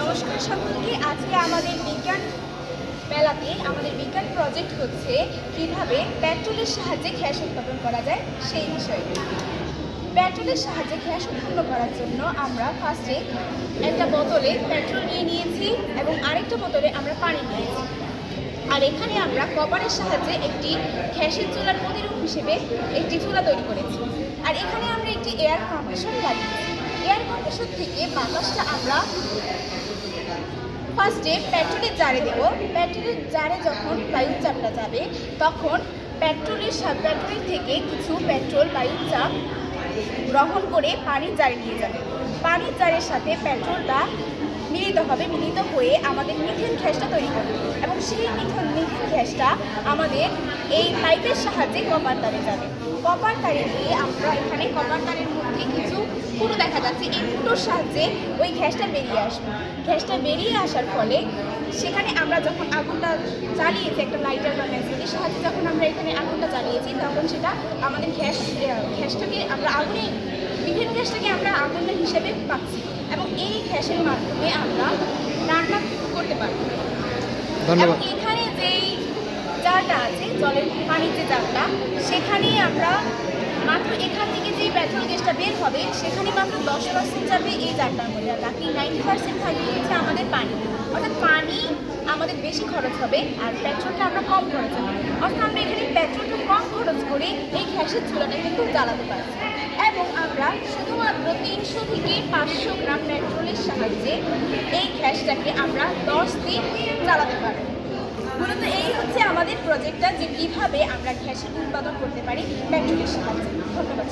নমস্কার সকলকে। আজকে আমাদের বিজ্ঞান মেলাতে আমাদের বিজ্ঞান প্রজেক্ট হচ্ছে কীভাবে পেট্রোলের সাহায্যে গ্যাস উৎপাদন করা যায় সেই বিষয়ে। পেট্রোলের সাহায্যে গ্যাস উৎপন্ন করার জন্য আমরা ফার্স্টে একটা বোতলে পেট্রোল নিয়ে নিয়েছি এবং আরেকটা বোতলে আমরা পানি নিয়েছি। আর এখানে আমরা কপারের সাহায্যে একটি গ্যাসের চুলার প্রতিরূপ হিসেবে একটি চুলা তৈরি করেছি। আর এখানে আমরা একটি এয়ার কম্প্রেশন লাগিয়েছি। এয়ার কম্প্রেশন থেকে বাতাসটা আমরা ফার্স্টে পেট্রোলের জারে দেব। পেট্রোলের জারে যখন বায়ুর চাপটা যাবে, তখন পেট্রোলের পেট্রোলের থেকে কিছু পেট্রোল বায়ুর চাপ গ্রহণ করে পানির জারে নিয়ে যাবে। পানির জারের সাথে পেট্রোলটা মিলিত হবে, মিলিত হয়ে আমাদের মিথেন গ্যাসটা তৈরি করবে এবং সেই মিথেন মিথেন গ্যাসটা আমাদের এই পাইপের সাহায্যে কপার তারে যাবে। কপার তারে দিয়ে আমরা এখানে কপার তারের মধ্যে কিছু ফুটো দেখা যাচ্ছে। এই ফুটোর সাহায্যে ওই গ্যাসটা বেরিয়ে আসবে। গ্যাসটা বেরিয়ে আসার ফলে সেখানে যখন আগুনটা জ্বালিয়েছি একটা লাইটার বা ম্যাজিকের সাহায্যে যখন আমরা এখানে আগুনটা জ্বালিয়েছি তখন সেটা আমাদের গ্যাস গ্যাসটাকে আমরা আগুনে বিভিন্ন গ্যাসটাকে আমরা আগুনের হিসেবে পাচ্ছি এবং এই গ্যাসের মাধ্যমে আমরা রান্না করতে পারব। এবং এখানে যেই জারটা আছে জলের পানির যে জারটা সেখানেই আমরা মাত্র এখান থেকে যে পেট্রোল গ্যাসটা বের হবে, সেখানে মাত্র দশ পার্সেন্ট যাবে এই জারটার মধ্যে। আর বাকি নাইনটি পার্সেন্ট থাকবে হচ্ছে আমাদের পানি। অর্থাৎ পানি আমাদের বেশি খরচ হবে আর পেট্রোলটা আমরা কম খরচ হবে। অর্থাৎ আমরা এখানে পেট্রোলটা কম খরচ করে এই গ্যাসের চুলাটা কিন্তু জ্বালাতে পারছি। এবং আমরা শুধুমাত্র তিনশো থেকে পাঁচশো গ্রাম পেট্রোলের সাহায্যে এই গ্যাসটাকে আমরা দশ দিন জ্বালাতে পারব। মূলত এই হচ্ছে আমাদের প্রজেক্টটা যে কীভাবে আমরা ঘ্যাসের উৎপাদন করতে পারি পেট্রোলের সাহায্যে ধন্যবাদ